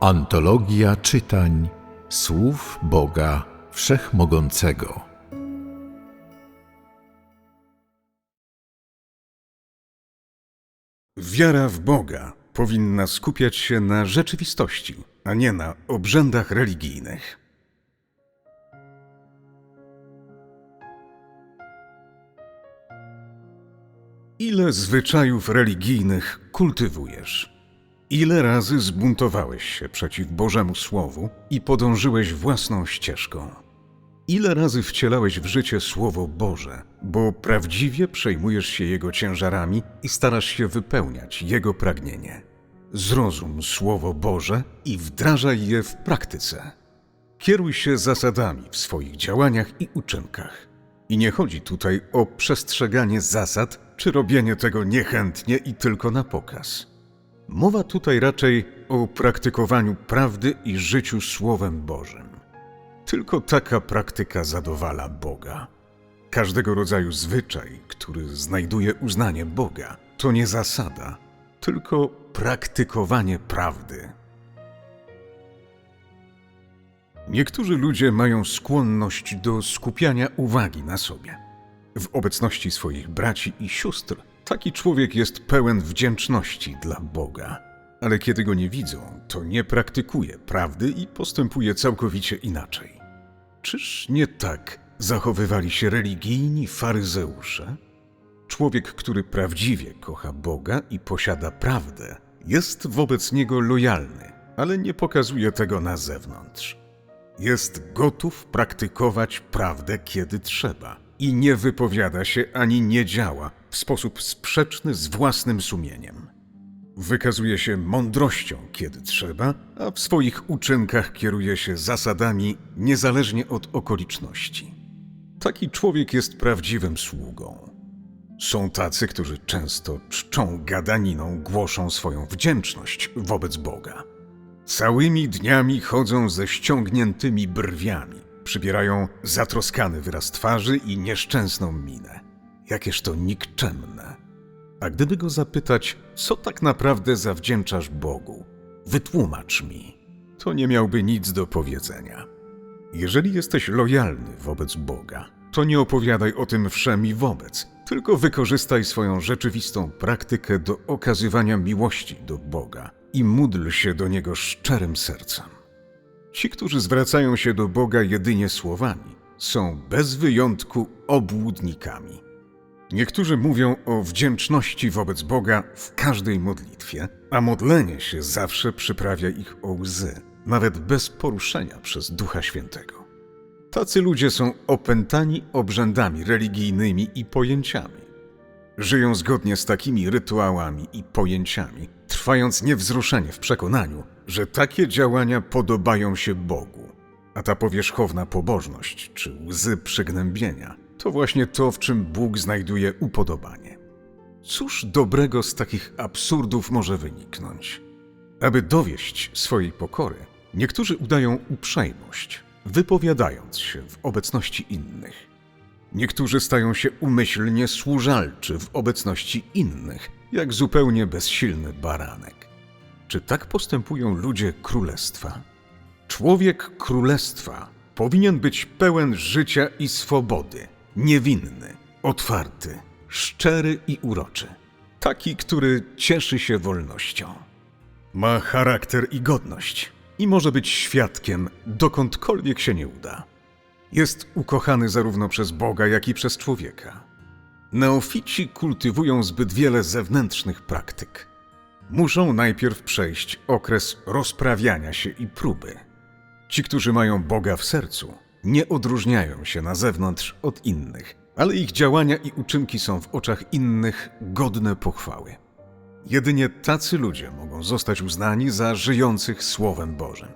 Antologia czytań słów Boga Wszechmogącego. Wiara w Boga powinna skupiać się na rzeczywistości, a nie na obrzędach religijnych. Ile zwyczajów religijnych kultywujesz? Ile razy zbuntowałeś się przeciw Bożemu Słowu i podążyłeś własną ścieżką? Ile razy wcielałeś w życie Słowo Boże, bo prawdziwie przejmujesz się Jego ciężarami i starasz się wypełniać Jego pragnienie? Zrozum Słowo Boże i wdrażaj je w praktyce. Kieruj się zasadami w swoich działaniach i uczynkach. I nie chodzi tutaj o przestrzeganie zasad czy robienie tego niechętnie i tylko na pokaz. Mowa tutaj raczej o praktykowaniu prawdy i życiu Słowem Bożym. Tylko taka praktyka zadowala Boga. Każdego rodzaju zwyczaj, który znajduje uznanie Boga, to nie zasada, tylko praktykowanie prawdy. Niektórzy ludzie mają skłonność do skupiania uwagi na sobie. W obecności swoich braci i sióstr taki człowiek jest pełen wdzięczności dla Boga. Ale kiedy go nie widzą, to nie praktykuje prawdy i postępuje całkowicie inaczej. Czyż nie tak zachowywali się religijni faryzeusze? Człowiek, który prawdziwie kocha Boga i posiada prawdę, jest wobec niego lojalny, ale nie pokazuje tego na zewnątrz. Jest gotów praktykować prawdę, kiedy trzeba i nie wypowiada się ani nie działa w sposób sprzeczny z własnym sumieniem. Wykazuje się mądrością, kiedy trzeba, a w swoich uczynkach kieruje się zasadami niezależnie od okoliczności. Taki człowiek jest prawdziwym sługą. Są tacy, którzy często czczą gadaniną, głoszą swoją wdzięczność wobec Boga. Całymi dniami chodzą ze ściągniętymi brwiami, przybierają zatroskany wyraz twarzy i nieszczęsną minę. Jakież to nikczemne. A gdyby go zapytać, co tak naprawdę zawdzięczasz Bogu, wytłumacz mi, to nie miałby nic do powiedzenia. Jeżeli jesteś lojalny wobec Boga, to nie opowiadaj o tym wszemi wobec, tylko wykorzystaj swoją rzeczywistą praktykę do okazywania miłości do Boga i módl się do Niego szczerym sercem. Ci, którzy zwracają się do Boga jedynie słowami, są bez wyjątku obłudnikami. Niektórzy mówią o wdzięczności wobec Boga w każdej modlitwie, a modlenie się zawsze przyprawia ich o łzy, nawet bez poruszenia przez Ducha Świętego. Tacy ludzie są opętani obrzędami religijnymi i pojęciami. Żyją zgodnie z takimi rytuałami i pojęciami, trwając niewzruszenie w przekonaniu, że takie działania podobają się Bogu. A ta powierzchowna pobożność czy łzy przygnębienia to właśnie to, w czym Bóg znajduje upodobanie. Cóż dobrego z takich absurdów może wyniknąć? Aby dowieść swojej pokory, niektórzy udają uprzejmość, wypowiadając się w obecności innych. Niektórzy stają się umyślnie służalczy w obecności innych, jak zupełnie bezsilny baranek. Czy tak postępują ludzie królestwa? Człowiek królestwa powinien być pełen życia i swobody, niewinny, otwarty, szczery i uroczy. Taki, który cieszy się wolnością. Ma charakter i godność i może być świadkiem, dokądkolwiek się nie uda. Jest ukochany zarówno przez Boga, jak i przez człowieka. Neofici kultywują zbyt wiele zewnętrznych praktyk. Muszą najpierw przejść okres rozprawiania się i próby. Ci, którzy mają Boga w sercu, nie odróżniają się na zewnątrz od innych, ale ich działania i uczynki są w oczach innych godne pochwały. Jedynie tacy ludzie mogą zostać uznani za żyjących Słowem Bożym.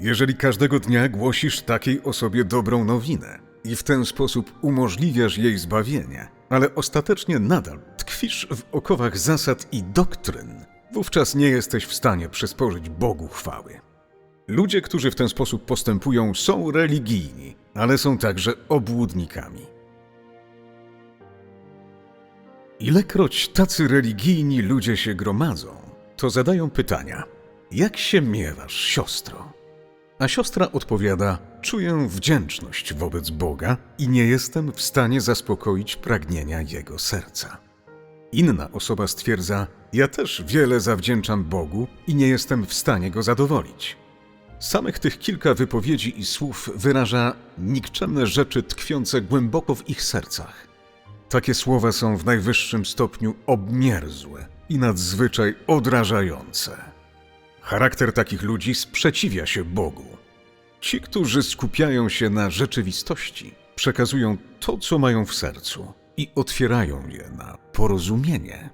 Jeżeli każdego dnia głosisz takiej osobie dobrą nowinę i w ten sposób umożliwiasz jej zbawienie, ale ostatecznie nadal tkwisz w okowach zasad i doktryn, wówczas nie jesteś w stanie przysporzyć Bogu chwały. Ludzie, którzy w ten sposób postępują, są religijni, ale są także obłudnikami. Ilekroć tacy religijni ludzie się gromadzą, to zadają pytania: Jak się miewasz, siostro? A siostra odpowiada: Czuję wdzięczność wobec Boga i nie jestem w stanie zaspokoić pragnienia jego serca. Inna osoba stwierdza: Ja też wiele zawdzięczam Bogu i nie jestem w stanie go zadowolić. Samych tych kilka wypowiedzi i słów wyraża nikczemne rzeczy tkwiące głęboko w ich sercach. Takie słowa są w najwyższym stopniu obmierzłe i nadzwyczaj odrażające. Charakter takich ludzi sprzeciwia się Bogu. Ci, którzy skupiają się na rzeczywistości, przekazują to, co mają w sercu i otwierają je na porozumienie.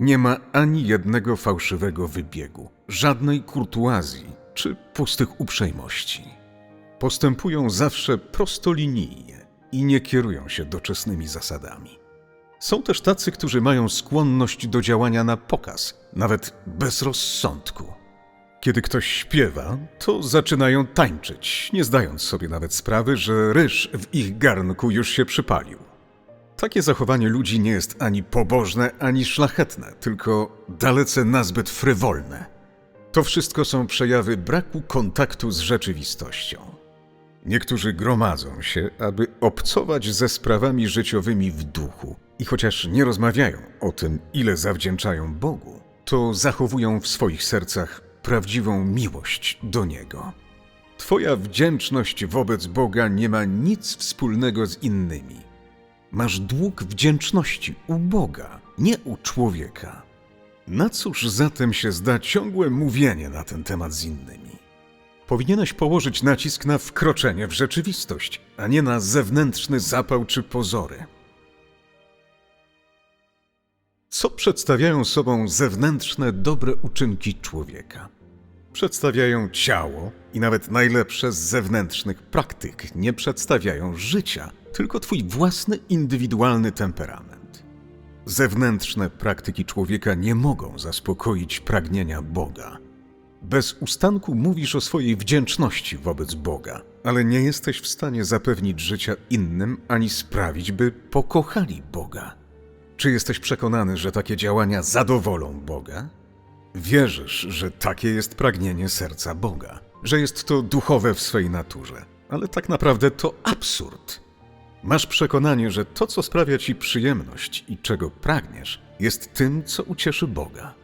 Nie ma ani jednego fałszywego wybiegu, żadnej kurtuazji czy pustych uprzejmości. Postępują zawsze prostolinijnie i nie kierują się doczesnymi zasadami. Są też tacy, którzy mają skłonność do działania na pokaz, nawet bez rozsądku. Kiedy ktoś śpiewa, to zaczynają tańczyć, nie zdając sobie nawet sprawy, że ryż w ich garnku już się przypalił. Takie zachowanie ludzi nie jest ani pobożne, ani szlachetne, tylko dalece nazbyt frywolne. To wszystko są przejawy braku kontaktu z rzeczywistością. Niektórzy gromadzą się, aby obcować ze sprawami życiowymi w duchu i chociaż nie rozmawiają o tym, ile zawdzięczają Bogu, to zachowują w swoich sercach prawdziwą miłość do Niego. Twoja wdzięczność wobec Boga nie ma nic wspólnego z innymi. Masz dług wdzięczności u Boga, nie u człowieka. Na cóż zatem się zda ciągłe mówienie na ten temat z innymi? Powinieneś położyć nacisk na wkroczenie w rzeczywistość, a nie na zewnętrzny zapał czy pozory. Co przedstawiają sobą zewnętrzne dobre uczynki człowieka? Przedstawiają ciało i nawet najlepsze z zewnętrznych praktyk nie przedstawiają życia, tylko twój własny indywidualny temperament. Zewnętrzne praktyki człowieka nie mogą zaspokoić pragnienia Boga. Bez ustanku mówisz o swojej wdzięczności wobec Boga, ale nie jesteś w stanie zapewnić życia innym ani sprawić, by pokochali Boga. Czy jesteś przekonany, że takie działania zadowolą Boga? Wierzysz, że takie jest pragnienie serca Boga, że jest to duchowe w swej naturze, ale tak naprawdę to absurd. Masz przekonanie, że to, co sprawia ci przyjemność i czego pragniesz, jest tym, co ucieszy Boga.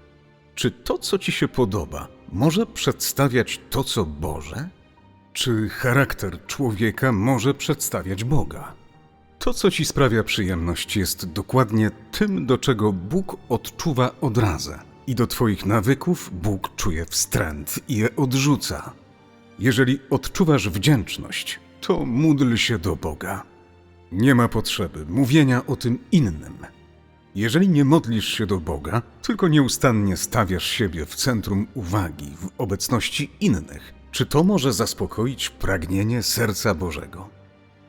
Czy to, co ci się podoba, może przedstawiać to, co Boże? Czy charakter człowieka może przedstawiać Boga? To, co ci sprawia przyjemność, jest dokładnie tym, do czego Bóg odczuwa odrazę. I do twoich nawyków Bóg czuje wstręt i je odrzuca. Jeżeli odczuwasz wdzięczność, to módl się do Boga. Nie ma potrzeby mówienia o tym innym. Jeżeli nie modlisz się do Boga, tylko nieustannie stawiasz siebie w centrum uwagi w obecności innych, czy to może zaspokoić pragnienie serca Bożego?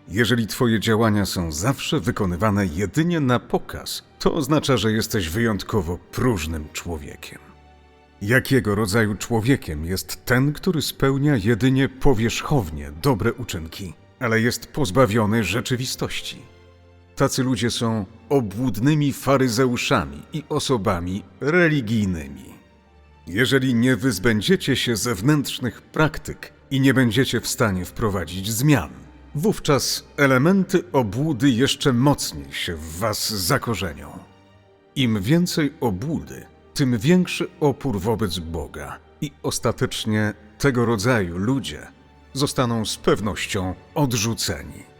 Jeżeli Twoje działania są zawsze wykonywane jedynie na pokaz, to oznacza, że jesteś wyjątkowo próżnym człowiekiem. Jakiego rodzaju człowiekiem jest ten, który spełnia jedynie powierzchownie dobre uczynki, ale jest pozbawiony rzeczywistości? Tacy ludzie są obłudnymi faryzeuszami i osobami religijnymi. Jeżeli nie wyzbędziecie się zewnętrznych praktyk i nie będziecie w stanie wprowadzić zmian, wówczas elementy obłudy jeszcze mocniej się w was zakorzenią. Im więcej obłudy, tym większy opór wobec Boga i ostatecznie tego rodzaju ludzie zostaną z pewnością odrzuceni.